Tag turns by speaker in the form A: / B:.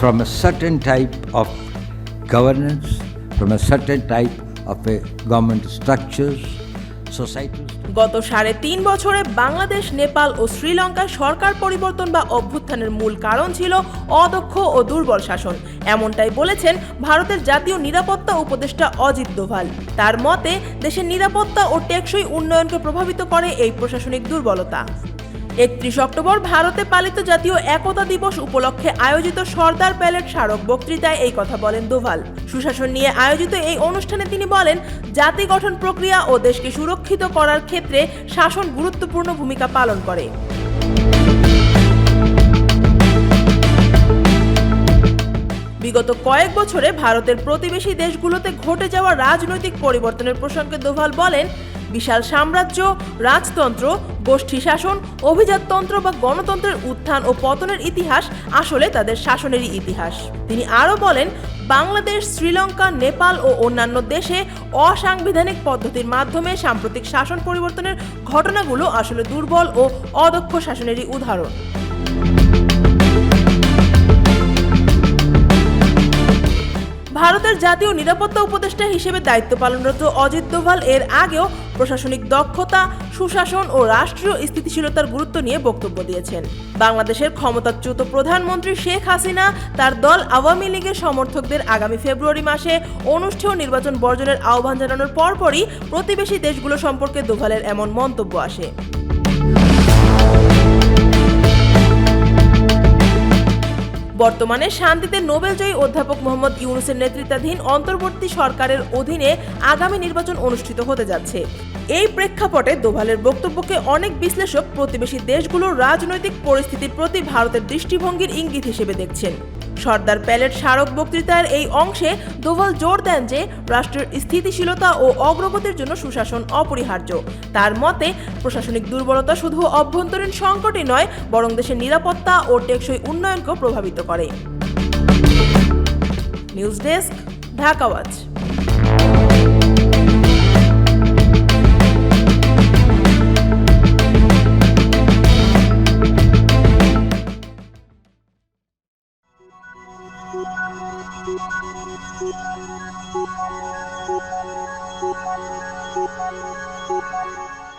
A: from a certain type of governance, from a certain type of a government structures, societal
B: গত সাড়ে তিন বছরে বাংলাদেশ নেপাল ও শ্রীলঙ্কার সরকার পরিবর্তন বা অভ্যুত্থানের মূল কারণ ছিল অদক্ষ ও দুর্বল শাসন। এমনটাই বলেছেন ভারতের জাতীয় নিরাপত্তা উপদেষ্টা অজিত দোভাল। তার মতে দেশের নিরাপত্তা ও টেকসই উন্নয়নকে প্রভাবিত করে এই প্রশাসনিক দুর্বলতা। একত্রিশ অক্টোবর ভারতে পালিত জাতীয় একতা দিবস উপলক্ষে আয়োজিত সর্দার প্যালেট স্মারক বক্তৃতায় এই কথা বলেন দোভাল। সুশাসন নিয়ে আয়োজিত এই অনুষ্ঠানে তিনি বলেন, জাতি গঠন প্রক্রিয়া ও দেশকে সুরক্ষিত করার ক্ষেত্রে শাসন গুরুত্বপূর্ণ ভূমিকা পালন করে। বিগত কয়েক বছরে ভারতের প্রতিবেশী দেশগুলোতে ঘটে যাওয়া রাজনৈতিক পরিবর্তনের প্রসঙ্গে দোভাল বলেন, বিশাল সাম্রাজ্য, রাজতন্ত্র গোষ্ঠী শাসন, অভিজাততন্ত্র বা গণতন্ত্রের উত্থান ও পতনের ইতিহাস আসলে তাদের শাসনেরই ইতিহাস। তিনি আরও বলেন, বাংলাদেশ, শ্রীলঙ্কা, নেপাল ও অন্যান্য দেশে অসাংবিধানিক পদ্ধতির মাধ্যমে সাম্প্রতিক শাসন পরিবর্তনের ঘটনাগুলো আসলে দুর্বল ও অদক্ষ শাসনেরই উদাহরণ। ভারতের জাতীয় নিরাপত্তা উপদেষ্টা হিসেবে দায়িত্ব পালনরত অজিত দোভাল এর আগেও প্রশাসনিক দক্ষতা, সুশাসন ও রাষ্ট্রীয় স্থিতিশীলতার গুরুত্ব নিয়ে বক্তব্য দিয়েছেন। বাংলাদেশের ক্ষমতাচ্যুত প্রধানমন্ত্রী শেখ হাসিনা তার দল আওয়ামী লীগের সমর্থকদের আগামী ফেব্রুয়ারি মাসে অনুষ্ঠেয় নির্বাচন বর্জনের আহ্বান জানানোর পরপরই প্রতিবেশী দেশগুলো সম্পর্কে দোভালের এমন মন্তব্য আসে। বর্তমানে শান্তিতে নোবেলজয়ী অধ্যাপক মোহাম্মদ ইউনুসের নেতৃত্বাধীন অন্তর্বর্তী সরকারের অধীনে আগামী নির্বাচন অনুষ্ঠিত হতে যাচ্ছে। এই প্রেক্ষাপটে দোভালের বক্তব্যকে অনেক বিশ্লেষক প্রতিবেশী দেশগুলোর রাজনৈতিক পরিস্থিতির প্রতি ভারতের দৃষ্টিভঙ্গির ইঙ্গিত হিসেবে দেখছেন। সর্দার প্যালেট স্মারক বক্তৃতার এই অংশে দোভাল জোর দেন যে রাষ্ট্রের স্থিতিশীলতা ও অগ্রগতির জন্য সুশাসন অপরিহার্য। তার মতে, প্রশাসনিক দুর্বলতা শুধু অভ্যন্তরীণ সংকটই নয়, বরং দেশের নিরাপত্তা ও টেকসই উন্নয়নকেও প্রভাবিত করে। News desk, Dhaka
C: Thank you.